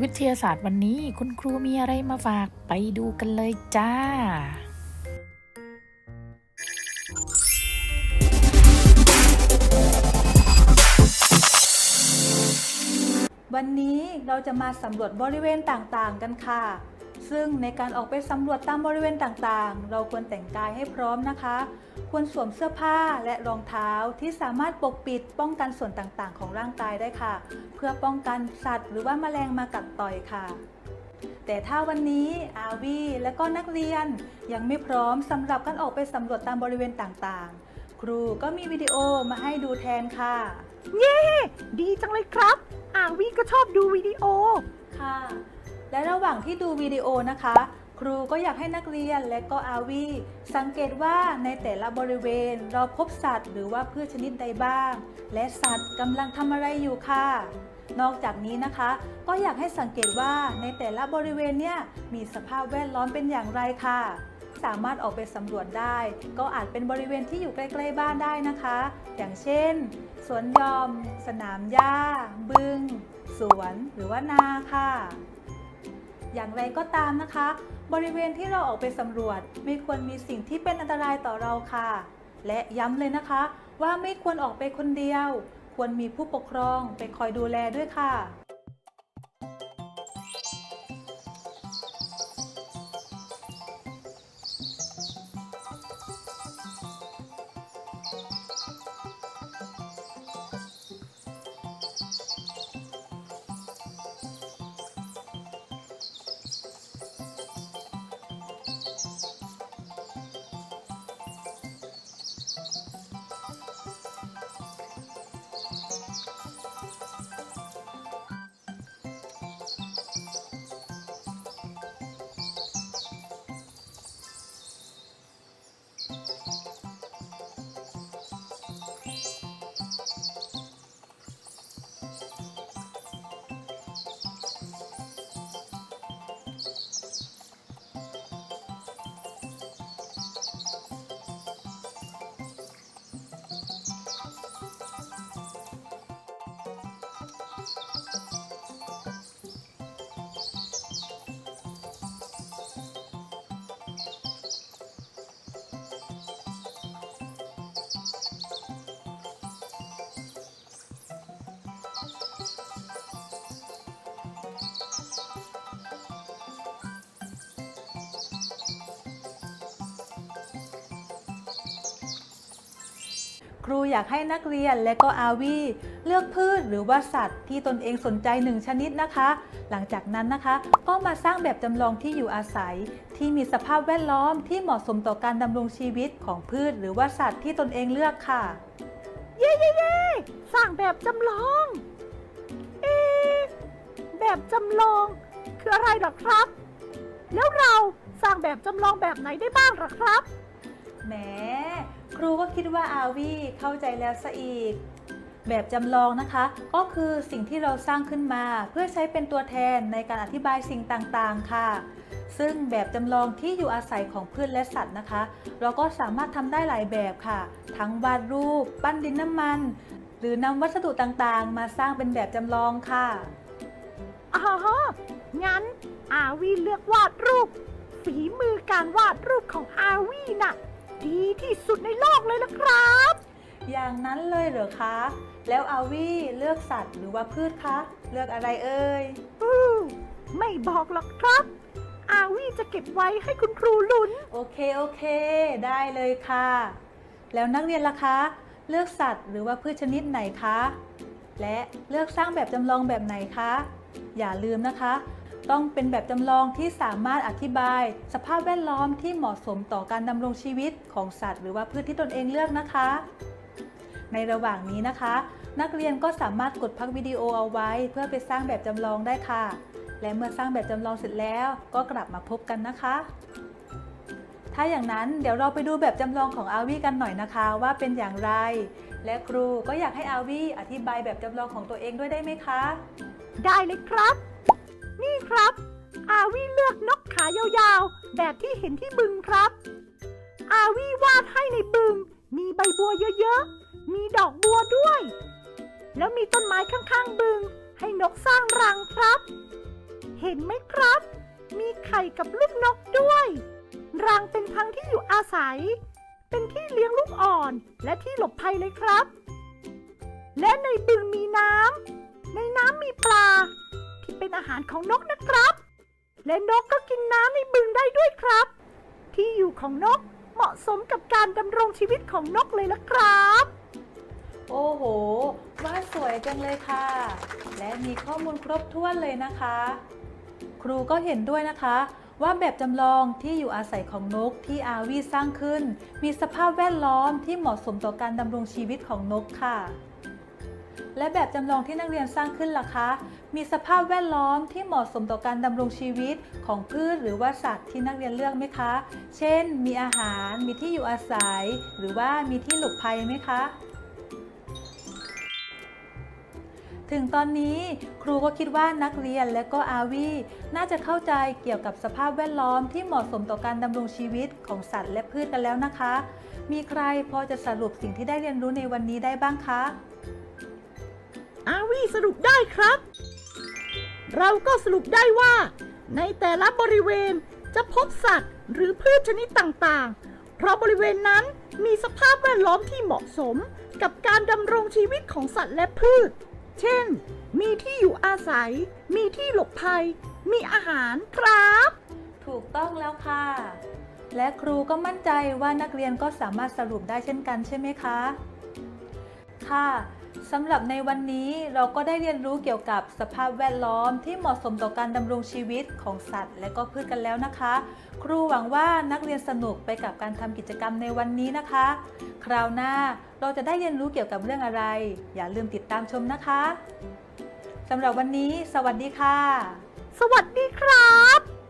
วิทยาศาสตร์วันนี้คุณครูมีอะไรมาฝากไปดูกันเลยจ้า วันนี้เราจะมาสำรวจบริเวณต่างๆกันค่ะ ซึ่งในการออกไปสำรวจตามบริเวณต่างๆ เราควรแต่งกายให้พร้อมนะคะ ควรสวมเสื้อผ้าและรองเท้าที่สามารถปกปิดป้องกันส่วนต่างๆ ของร่างกายได้ค่ะ เพื่อป้องกันสัตว์ หรือว่าแมลงมากัดต่อยค่ะแต่ถ้าวันนี้อาวีและก็นักเรียนยังไม่พร้อมสำหรับการออกไปสำรวจตามบริเวณต่างๆ ครูก็มีวิดีโอมาให้ดูแทนค่ะ เย้ ดีจังเลยครับ อาวีก็ชอบดูวิดีโอ ค่ะ และระหว่างที่ดูวิดีโอนะคะ ครูก็อยากให้นักเรียนและก็อาวีสังเกตว่าในแต่ละบริเวณเราพบสัตว์ หรือว่าพืชชนิดใดบ้าง และสัตว์กำลังทำอะไรอยู่ค่ะนอกจากนี้นะคะ ก็อยากให้สังเกตว่าในแต่ละบริเวณเนี่ยมีสภาพแวดล้อมเป็นอย่างไรค่ะ สามารถออกไปสำรวจได้ ก็อาจเป็นบริเวณที่อยู่ใกล้ๆบ้านได้นะคะ อย่างเช่น สวนยอม สนามหญ้า บึง สวน หรือว่านาค่ะ อย่างไรก็ตามนะคะ บริเวณที่เราออกไปสำรวจ ไม่ควรมีสิ่งที่เป็นอันตรายต่อเราค่ะ และย้ำเลยนะคะ ว่าไม่ควรออกไปคนเดียว ควรมีผู้ปกครองไปคอยดูแลด้วยค่ะ ครูอยากให้นักเรียนและก็อาวีเลือกพืชหรือว่าสัตว์ที่ตนเองสนใจหนึ่งชนิดนะคะ หลังจากนั้นนะคะ ก็มาสร้างแบบจำลองที่อยู่อาศัย ที่มีสภาพแวดล้อมที่เหมาะสมต่อการดำรงชีวิตของพืช หรือว่าสัตว์ที่ตนเองเลือกค่ะ เย้เย้เย้สร้างแบบจำลอง เอ แบบจำลองคืออะไรหรอครับ แล้วเราสร้างแบบจำลองแบบไหนได้บ้างหรอครับ แหมครูก็คิดว่าอาวีเข้าใจแล้วซะอีก แบบจำลองนะคะ ก็คือสิ่งที่เราสร้างขึ้นมาเพื่อใช้เป็นตัวแทนในการอธิบายสิ่งต่างๆ ค่ะ ซึ่งแบบจำลองที่อยู่อาศัยของพืชและสัตว์นะคะ เราก็สามารถทำได้หลายแบบค่ะ ทั้งวาดรูป ปั้นดินน้ำมัน หรือนำวัสดุต่างๆ มาสร้างเป็นแบบจำลองค่ะอ๋องั้นอาวีเลือกวาดรูปฝีมือการวาดรูปของอาวีน่ะ ดีที่สุดในโลกเลยละครับ อย่างนั้นเลยเหรอคะ แล้วอาวีเลือกสัตว์หรือว่าพืชคะ เลือกอะไรเอ่ยอู้ไม่บอกหรอกครับ อาวีจะเก็บไว้ให้คุณครูลุ้น โอเคโอเค ได้เลยค่ะ แล้วนักเรียนล่ะคะ เลือกสัตว์หรือว่าพืชชนิดไหนคะ และเลือกสร้างแบบจำลองแบบไหนคะ อย่าลืมนะคะ ต้องเป็นแบบจำลองที่สามารถอธิบาย สภาพแวดล้อมที่เหมาะสมต่อการดำรงชีวิตของสัตว์ หรือว่าพืชที่ตนเองเลือกนะคะ ในระหว่างนี้นะคะ นักเรียนก็สามารถกดพักวิดีโอเอาไว้ เพื่อไปสร้างแบบจำลองได้ค่ะ และเมื่อสร้างแบบจำลองเสร็จแล้ว ก็กลับมาพบกันนะคะ ถ้าอย่างนั้นเดี๋ยวเราไปดูแบบจำลองของอาวีกันหน่อยนะคะว่าเป็นอย่างไร และครูก็อยากให้อาวีอธิบายแบบจำลองของตัวเองด้วยได้ไหมคะ ได้เลยครับ นี่ครับ อาวีเลือกนกขายาวๆ แบบที่เห็นที่บึงครับ อาวีวาดให้ในบึง มีใบบัวเยอะๆ มีดอกบัวด้วย แล้วมีต้นไม้ข้างๆบึง ให้นกสร้างรังครับ เห็นไหมครับ มีไข่กับลูกนกด้วย รังเป็นทั้งที่อยู่อาศัย เป็นที่เลี้ยงลูกอ่อนและที่หลบภัยเลยครับ และในบึงมีน้ำในน้ำมีปลา ที่เป็นอาหารของนกนะครับ และนกก็กินน้ำในบึงได้ด้วยครับ ที่อยู่ของนกเหมาะสมกับการดำรงชีวิตของนกเลยละครับ โอ้โหวาดสวยจังเลยค่ะ และมีข้อมูลครบถ้วนเลยนะคะ ครูก็เห็นด้วยนะคะว่าแบบจำลองที่อยู่อาศัยของนกที่อาวีสร้างขึ้น มีสภาพแวดล้อมที่เหมาะสมต่อการดำรงชีวิตของนกค่ะ และแบบจำลองที่นักเรียนสร้างขึ้นล่ะคะ มีสภาพแวดล้อมที่เหมาะสมต่อการดำรงชีวิตของพืชหรือว่าสัตว์ที่นักเรียนเลือกไหมคะ เช่น มีอาหาร มีที่อยู่อาศัย หรือว่ามีที่หลบภัยไหมคะ ถึงตอนนี้ครูก็คิดว่านักเรียนและก็อาวีน่าจะเข้าใจเกี่ยวกับสภาพแวดล้อมที่เหมาะสมต่อการดำรงชีวิตของสัตว์และพืชกันแล้วนะคะ มีใครพอจะสรุปสิ่งที่ได้เรียนรู้ในวันนี้ได้บ้างคะ อาวีสรุปได้ครับ เราก็สรุปได้ว่า ในแต่ละบริเวณจะพบสัตว์หรือพืชชนิดต่างๆ เพราะบริเวณนั้นมีสภาพแวดล้อมที่เหมาะสมกับการดำรงชีวิตของสัตว์และพืช เช่น มีที่อยู่อาศัย มีที่หลบภัย มีอาหารครับ ถูกต้องแล้วค่ะ และครูก็มั่นใจว่านักเรียนก็สามารถสรุปได้เช่นกันใช่ไหมคะ ค่ะ สำหรับในวันนี้เราก็ได้เรียนรู้เกี่ยวกับสภาพแวดล้อมที่เหมาะสมต่อการดำรงชีวิตของสัตว์ และก็พืชกันแล้วนะคะ ครูหวังว่านักเรียนสนุกไปกับการทำกิจกรรมในวันนี้นะคะ คราวหน้าเราจะได้เรียนรู้เกี่ยวกับเรื่องอะไร อย่าลืมติดตามชมนะคะสำหรับวันนี้ สวัสดีค่ะ สวัสดีครับ